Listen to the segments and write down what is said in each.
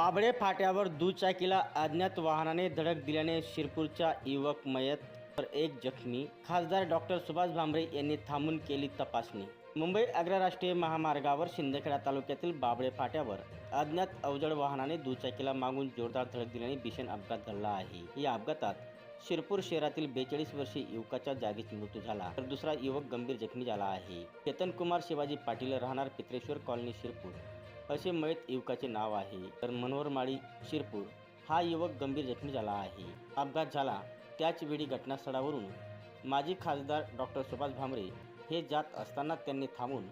बाबळे फाट्यावर दुचाकीला अज्ञात वाहनाने धडक दिल्याने शिरपूरच्या युवक मयत तर एक जखमी. खासदार डॉक्टर सुभाष भामरे यांनी थांबून केली तपासणी. मुंबई आग्रा राष्ट्रीय महामार्गावर शिंदखेडा तालुक्यातील बाबळे फाट्यावर अज्ञात अवजड वाहनाने दुचाकीला मागून जोरदार धडक दिल्याने भीषण अपघात घडला आहे. या अपघातात शिरपूर शहरातील बेचाळीस वर्षीय युवकाच्या जागीच मृत्यू झाला. तर दुसरा युवक गंभीर जखमी झाला आहे. केतन कुमार शिवाजी पाटील राहणार पित्रेश्वर कॉलनी शिरपूर. असे मयत युवकाचे नाव आहे. तर मनोहर माळी शिरपूर हा युवक गंभीर जखमी झाला आहे. अपघात झाला. त्याच वेळी घटनास्थळावरून माजी खासदार डॉक्टर सुभाष भामरे हे जात असताना त्यांनी थांबून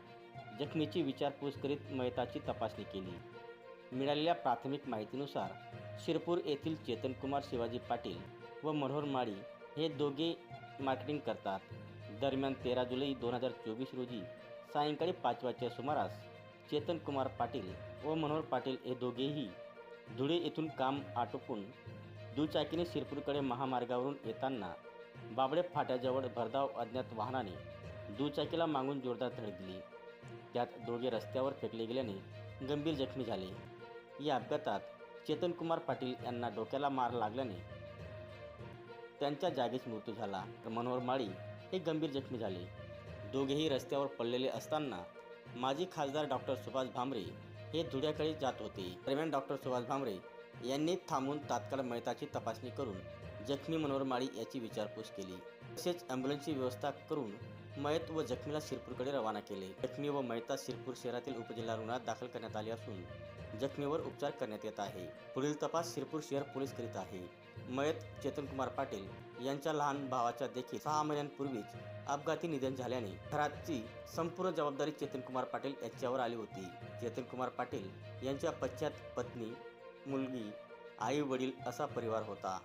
जखमीची विचारपूस करीत मयताची तपासणी केली. मिळालेल्या प्राथमिक माहितीनुसार शिरपूर येथील चेतनकुमार शिवाजी पाटील व मनोहर माळी हे दोघे मार्केटिंग करतात. दरम्यान तेरा जुलै दोन हजार चोवीस रोजी सायंकाळी पाच वाजच्या सुमारास चेतन कुमार पाटील व मनोहर पाटील हे दोघेही धुळे येथून काम आटोपून दुचाकीने शिरपूरकडे महामार्गावरून येताना बाबडे फाट्याजवळ भरधाव अज्ञात वाहनाने दुचाकीला मागून जोरदार धडक दिली. त्यात दोघे रस्त्यावर फेकले गेल्याने गंभीर जखमी झाले. या अपघातात चेतन कुमार पाटील यांना डोक्याला मार लागल्याने त्यांच्या जागीच मृत्यू झाला. तर मनोहर माळी हे गंभीर जखमी झाले. दोघेही रस्त्यावर पडलेले असताना माजी खासदार डॉक्टर सुभाष भामरे हे धुळ्याकडे जात होते. दरम्यान डॉक्टर सुभाष भामरे यांनी थांबून तात्काळ मयताची तपासणी करून जखमी मनोहर माळी याची विचारपूस केली. तसेच ॲम्ब्युलन्सची व्यवस्था करून मयत व जखमीला शिरपूरकडे रवाना केले. जखमी व मयता शिरपूर शहरातील उपजिल्हा रुग्णालयात दाखल करण्यात आले असून जखमीवर उपचार करण्यात येत आहे. पुढील तपास शिरपूर शहर पोलीस करीत आहे. मयत चेतनकुमार पाटील यांच्या लहान भावाच्या देखील सहा महिन्यांपूर्वीच अपघाती निधन झाल्याने घराची संपूर्ण जबाबदारी चेतनकुमार पाटील यांच्यावर आली होती. चेतनकुमार पाटील यांच्या पश्चात पत्नी मुलगी आई वडील असा परिवार होता.